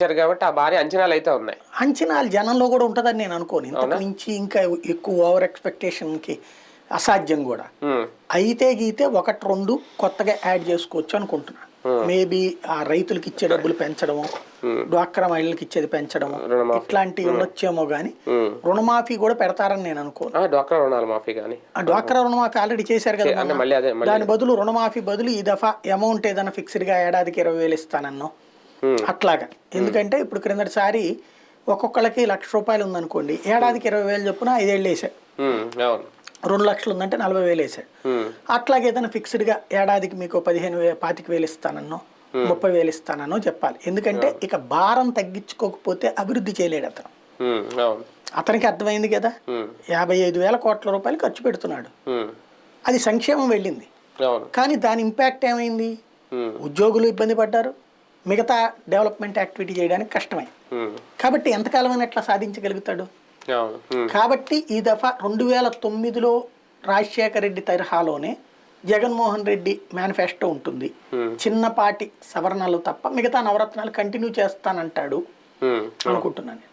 కాబట్టి ఆ భారీ అంచనాలు అయితే ఉన్నాయి. అంచనాలు జనంలో కూడా ఉంటుందని నేను అనుకోను. ఇంతకు మించి ఇంకా ఎక్కువ ఓవర్ ఎక్స్పెక్టేషన్కి అసాధ్యం కూడా. అయితే గీతే ఒకటి రెండు కొత్తగా యాడ్ చేసుకోవచ్చు అనుకుంటున్నాను మేబీ ఆ రైతులకు ఇచ్చే డబ్బులు పెంచడము డ్వాక్రా మహిళలకు ఇచ్చేది పెంచడము రుణమాఫీ. ఇట్లాంటివి ఉండొచ్చేమో ఉమ్. రుణమాఫీ కూడా పెడతారని నేను అనుకోను. ఆ, డ్వాక్రా రుణాలు మాఫీ కానీ ఆ డ్వాక్రా రుణమాఫీ ఆల్రెడీ చేశారు కదా దాని బదులు రుణమాఫీ బదులు ఈ దఫా అమౌంట్ ఏదైనా ఫిక్స్డ్గా ఏడాదికి ఇరవై వేలు ఇస్తానన్నో అట్లాగా. ఎందుకంటే ఇప్పుడు క్రిందటిసారి ఒక్కొక్కళ్ళకి లక్ష రూపాయలు ఉందనుకోండి ఏడాదికి ఇరవై వేలు చొప్పున ఐదేళ్ళు వేసాడు అవును. రెండు లక్షలు ఉందంటే నలభై వేలు వేసాడు అట్లాగే ఏదైనా ఫిక్స్డ్గా ఏడాదికి మీకు పదిహేను వే పాతిక వేలు ఇస్తానన్నో ముప్పై వేలు ఇస్తానన్నో చెప్పాలి. ఎందుకంటే ఇక భారం తగ్గించుకోకపోతే అభివృద్ధి చేయలేడు అతను. అతనికి అర్థమైంది కదా? యాభై ఐదు వేల కోట్ల రూపాయలు ఖర్చు పెడుతున్నాడు. అది సంక్షేమం వెళ్ళింది. కానీ దాని ఇంపాక్ట్ ఏమైంది? ఉద్యోగులు ఇబ్బంది పడ్డారు. మిగతా డెవలప్మెంట్ యాక్టివిటీ చేయడానికి కష్టమై. కాబట్టి ఎంతకాలమైనా ఎట్లా సాధించగలుగుతాడు? కాబట్టి ఈ దఫా రెండు వేల తొమ్మిదిలో రాజశేఖర రెడ్డి తరహాలోనే జగన్మోహన్ రెడ్డి మేనిఫెస్టో ఉంటుంది. చిన్నపాటి సవరణలు తప్ప మిగతా నవరత్నాలు కంటిన్యూ చేస్తానంటాడు అనుకుంటున్నాను